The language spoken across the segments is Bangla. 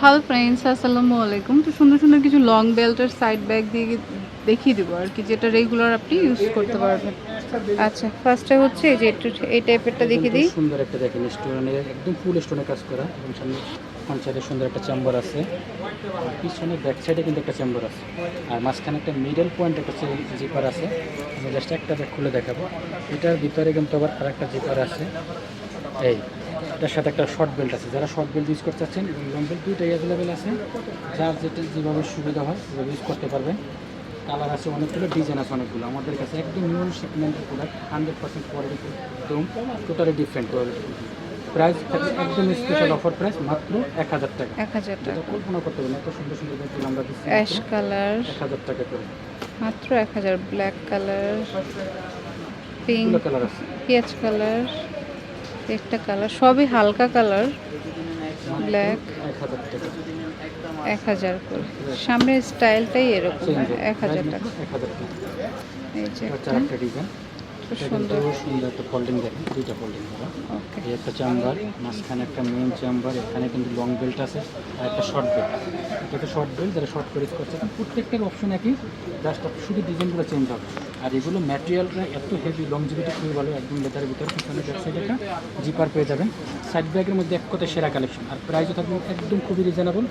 হ্যালো ফ্রেন্ডস, আসসালামু আলাইকুম। তো সুন্দর সুন্দর কিছু লং বেল্টের সাইড ব্যাগ দিয়ে দেখিয়ে দেবো আর কি, যেটা রেগুলার আপনি ইউজ করতে পারবেন। আচ্ছা ফার্স্টে হচ্ছে এই যে একটু এই টাইপেরটা দেখিয়ে দিই। সুন্দর একটা দেখেন স্টোনের একদম ফুল স্টোনে কাজ করা। এবং সামনে সাইডে সুন্দর একটা চেম্বার আছে। পিছনে ব্যাক সাইডে কিন্তু একটা চেম্বার আছে। আর মাঝখানে একটা মিডল পয়েন্ট একটা জিপার আছে। আমি জাস্ট একটা ব্যাগ খুলে দেখাবো। এটার ভিতরে কিন্তু আবার আর একটা জিপার আছে। এই এটার সাথে একটা শর্ট বেল্ট আছে। যারা শর্ট বেল্ট ইউজ করতে চাচ্ছেন এবং লং বেল্ট দুইটাই অ্যাভেলেবেল আছে যার যেটা যেভাবে সুবিধা হয় সেভাবে ইউজ করতে পারবেন। কালার আছে অনেকগুলো ডিজাইন আছে অনেকগুলো। আমাদের কাছে একদম নিউ শিপমেন্টের প্রোডাক্ট হান্ড্রেড পার্সেন্ট কোয়ালিটি একদম টোটালি ডিফারেন্ট কোয়ালিটি প্রাইস একদম স্পেশাল অফার প্রাইস মাত্র এক হাজার টাকা। এক হাজার টাকা। কল্পনা করতে পারেন এত সুন্দর সুন্দর ব্যাগগুলো আমরা দিচ্ছি অ্যাশ কালার এক হাজার টাকা করে। মাত্র এক হাজার ব্ল্যাক কালার পিঙ্ক কালার আছে। পেঁয়াজ কালার একটা কালার সবই হালকা কালার ব্ল্যাক এক হাজার করে। সামনের স্টাইলটাই এরকম এক হাজার টাকা। এক হাজার টাকা। এই যে একটা। সুন্দর। সুন্দর একটা ফোল্ডিং দেখেন দুইটা ফোল্ডিং করা এই একটা চেম্বার মাঝখানে একটা মেন চেম্বার এখানে কিন্তু লং বেল্ট আছে আর একটা শর্ট বেল্ট এটা শর্ট বেল্ট যারা শর্ট করে করছে প্রত্যেকটার অপশন একই জাস্ট শুধু ডিজাইনগুলো চেঞ্জ হবে। আর এগুলো ম্যাটেরিয়ালটা এত হেভি লংজিভিটি খুবই ভালো একদম লেদারের ভিতরে পিছনে ব্যাক সাইড একটা জিপার পেয়ে যাবেন। সাইড ব্যাগের মধ্যে এক কথা সেরা কালেকশন আর প্রাইসও থাকবে একদম খুবই রিজনেবল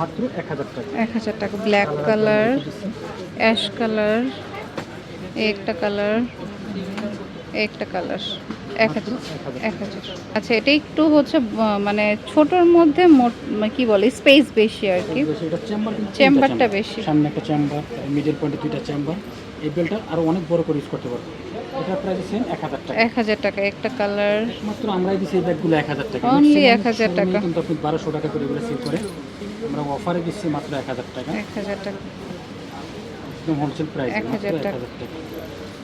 মাত্র এক হাজার টাকা। এক হাজার টাকা ব্ল্যাক কালার অ্যাশ কালার একটা কালার একটা কালার এক হাজার এক হাজার আচ্ছা এটা একটু হচ্ছে মানে ছোটোর মধ্যে মোট মানে কি বলে স্পেস বেশি আর কি। চেম্বারটা বেশি। সামনে একটা চেম্বার মিডল পয়েন্টে দুইটা চেম্বার। এই বেলটা আরও অনেক বড় করে ইউজ করতে পারব। প্রাইস সেম টাকা। একটা কালার। মাত্র আমরাই এই ব্যাগগুলো টাকা। Maximum 1000 টাকা। কিন্তু আপনি বারোশো টাকা করে এগুলো সেল করে আমরা অফারে দিচ্ছি মাত্র এক হাজার টাকা। এক হাজার টাকা। একদম হোলসেল প্রাইস 1000 মাত্র এক টাকা।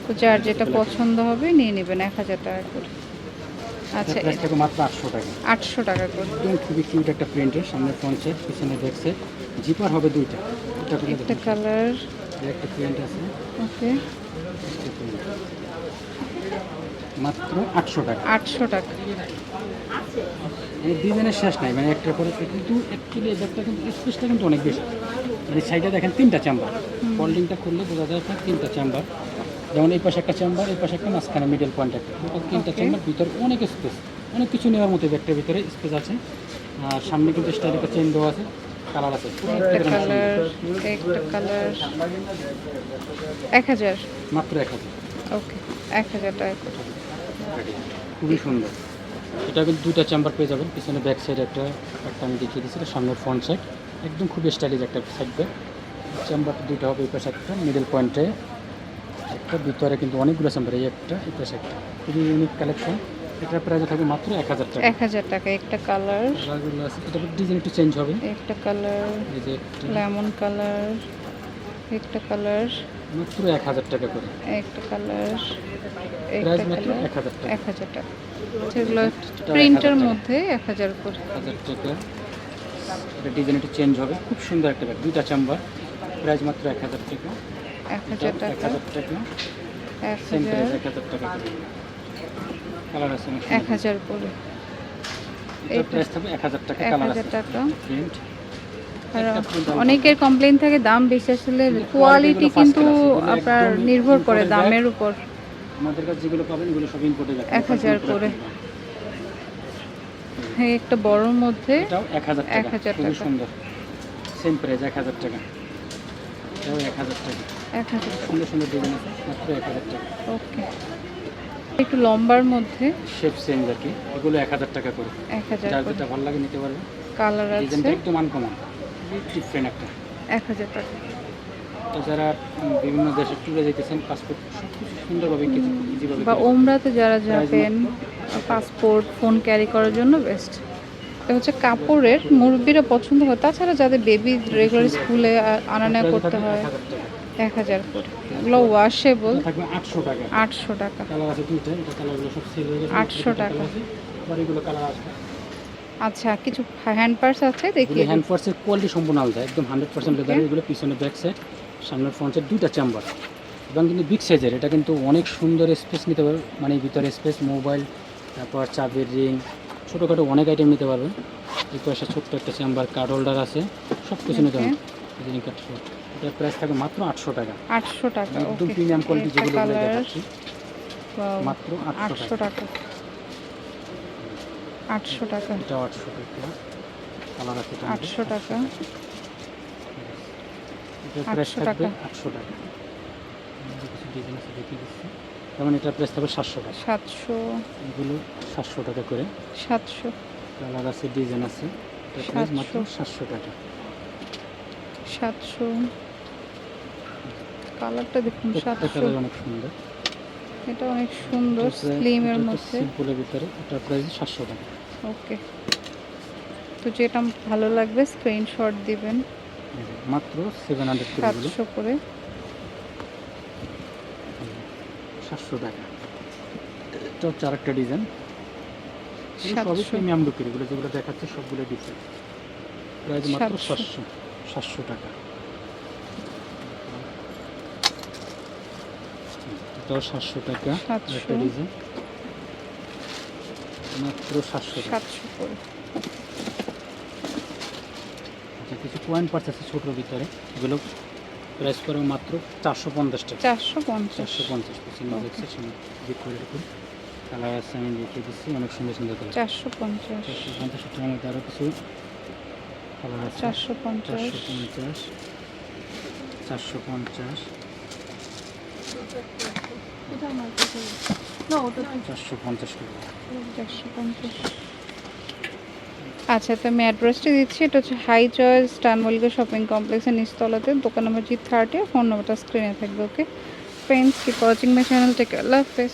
তো যার যেটা পছন্দ হবে নিয়ে নেবেন এক হাজার টাকা করে। আচ্ছা মাত্র আটশো টাকা। আটশো টাকা করে। একদম খুবই কিউট একটা প্রিন্টের সামনে ফ্রন্ট পিছনে ব্যাক জিপার হবে দুইটা। একটা কালার একটা প্রিন্ট আছে। ওকে। মাত্র আটশো টাকা। আটশো টাকা। ডিজাইনের শেষ নাই মানে একটার পরে একটা। কিন্তু অ্যাকচুয়ালি এই ব্যাগটা কিন্তু স্পেসটা কিন্তু অনেক বেশি। মানে সাইডে দেখেন তিনটা চেম্বার ফোল্ডিংটা খুললে বোঝা যায় আপনার তিনটা চেম্বার যেমন এই পাশে একটা চেম্বার এই পাশে একটা মাঝখানে মিডল পয়েন্ট একটা। তিনটা চেম্বার ভিতরে অনেক স্পেস অনেক কিছু নেওয়ার মতো ব্যাগটার ভিতরে স্পেস আছে। আর সামনে কিন্তু স্টাইল একটা চেন দেওয়া আছে কালার আছে। এক হাজার? মাত্র এক হাজার। ওকে এক হাজার টাকা খুবই সুন্দর। এটা কিন্তু দুইটা চেম্বার পেয়ে যাবেন। পিছনে ব্যাক সাইড একটা একটা আমি দেখিয়ে দিচ্ছি সামনের ফ্রন্ট সাইড একদম খুবই স্টাইলিশ একটা সাইড ব্যাগ চেম্বার দুইটা হবে এই পাশে একটা মিডল পয়েন্টে একটা ভিতরে কিন্তু অনেকগুলো চেম্বার এই একটা এই পাশে একটা। খুবই ইউনিক কালেকশন এটা প্রাইস থাকবে মাত্র এক হাজার টাকা। এক হাজার টাকা একটা কালার কালারগুলো আছে। এটা ডিজাইন একটু চেঞ্জ হবে। একটা কালার এই যে একটা। লেমন কালার একটা কালার মাত্র এক হাজার টাকা করে। একটা কালার প্রাইস মাত্র এক হাজার টাকা। এক হাজার টাকা। সেগুলো প্রিন্টের টাকা। মধ্যে এক হাজার করে। হাজার টাকা। এটা ডিজাইন একটু চেঞ্জ হবে। খুব সুন্দর একটা ব্যাগ। দুইটা চেম্বার প্রাইস মাত্র এক হাজার টাকা। এক হাজার টাকা। এক হাজার এক হাজার করে। অনেকের কমপ্লেন থাকে দাম বেশি আসলে কোয়ালিটি কিন্তু আপনার নির্ভর করে দামের উপর। আমাদের কাছে যেগুলো পাবেন এগুলো সব ইম্পোর্টেড এক হাজার করে। হ্যাঁ একটা বড়র মধ্যে এটাও এক হাজার এক টাকা। হাজার খুবই টাকা। সুন্দর। সেম প্রাইস এক হাজার টাকা। এটাও এক হাজার টাকা। এক হাজার সুন্দর সুন্দর ডিজাইন আছে মাত্র এক হাজার টাকা। ওকে। একটু লম্বার মধ্যে। শেপ চেঞ্জ আর কি। এগুলো এক হাজার টাকা করে। এক হাজার যার যেটা ভালো লাগে নিতে পারবে। কালার আছে? ডিজাইনটা একদম আনকমন ডিফারেন্ট একটা। এক হাজার টাকা। তো যারা বিভিন্ন দেশে ট্যুরে যেতেছেন পাসপোর্ট সুন্দরভাবে ইজিভাবে বা ওমরাতে যারা যাবেন পাসপোর্ট ফোন ক্যারি করার জন্য বেস্ট এটা হচ্ছে কাপড়ের মুরব্বীরা পছন্দ হয় তাছাড়া যাদের বেবি রেগুলার স্কুলে আনা নেওয়া করতে হয়। এক হাজার করে। এগুলো ওয়াশেবল আটশো টাকা। আটশো টাকা। কালার আছে দুইটা এটা কালারগুলো সব সেল হয়ে গেছে। 800 টাকা। এগুলো কালার আসবে। আচ্ছা কিছু হ্যান্ড পার্স আছে দেখিয়ে হ্যান্ড পার্সের কোয়ালিটি সম্পূর্ণ আলাদা একদম হান্ড্রেড পার্সেন্ট লেদার এগুলো পিছনে ব্যাক সাইড সামনের ফ্রন্ট সাইড দুইটা চেম্বার এবং কিন্তু বিগ সাইজের এটা কিন্তু অনেক সুন্দর স্পেস নিতে পারবে। মানে ভিতরে স্পেস মোবাইল তারপর চাবির রিং ছোটোখাটো অনেক আইটেম নিতে পারবেন। এই পাশে ছোট্ট একটা চেম্বার কার্ড হোল্ডার আছে সব কিছু নিতে. পারবেন। এটার প্রাইস থাকবে মাত্র আটশো টাকা। আটশো টাকা একদম ওকে প্রিমিয়াম কোয়ালিটি যেগুলো কালার দেখাচ্ছি। মাত্র আটশো আটশো টাকা। টাকা। আটশো টাকা। এটাও আটশো টাকা। কালার আছে এটা আটশো টাকা। এটার প্রাইস থাকবে টাকা। আটশো টাকা। আমাদের কিছু ডিজাইন আছে দেখিয়ে দিচ্ছি। যেমন এটার প্রাইস থাকবে সাতশো টাকা। সাতশো। এগুলো সাতশো টাকা করে। সাতশো। কালার আছে ডিজাইন আছে। এটার প্রাইস মাত্র 700 সাতশো টাকা। সাতশো। কালারটা দেখুন সাতশো। অনেক সুন্দর। এটা অনেক সুন্দর স্লিমের মধ্যে। সিম্পলের ভিতরে। এটা প্রাইস সাতশো টাকা। ওকে। তো যেটা ভালো লাগবে স্ক্রিনশট দিবেন। মাত্র সেভেন হান্ড্রেড করে এগুলো সাতশো করে। সাতশো টাকা। এটা হচ্ছে আরেকটা ডিজাইন সবই প্রিমিয়াম লুকের এগুলো যেগুলো দেখাচ্ছে সবগুলো ডিজাইন প্রাইস মাত্র। সাতশো। সাতশো টাকা। এটাও সাতশো টাকা। একটা ডিজাইন। মাত্র সাতশো সাতশো করে। আচ্ছা কিছু পয়েন্ট পার্টস আছে ছোটোর ভিতরে। এগুলো প্রাইস করে মাত্র চারশো পঞ্চাশ টাকা। চারশো পঞ্চাশ। চারশো পঞ্চাশ কালার আছে আমি দেখিয়ে দিচ্ছি। অনেক সুন্দর সুন্দর কালার চারশো পঞ্চাশ। চারশো পঞ্চাশ টাকার মধ্যে আরও কিছু কালার আছে। চারশো পঞ্চাশ। চারশো পঞ্চাশ। চারশো পঞ্চাশ। আচ্ছা তো আমি অ্যাড্রেসটা দিচ্ছি। এটা হচ্ছে হাই চয়েস স্টানমলিকা শপিং কমপ্লেক্সের নিচতলাতে। দোকান নম্বর জি থার্টি ফোন নম্বরটা স্ক্রিনে থাকবে okay friends keep watching my channel tech আল্লাহ হাফেজ।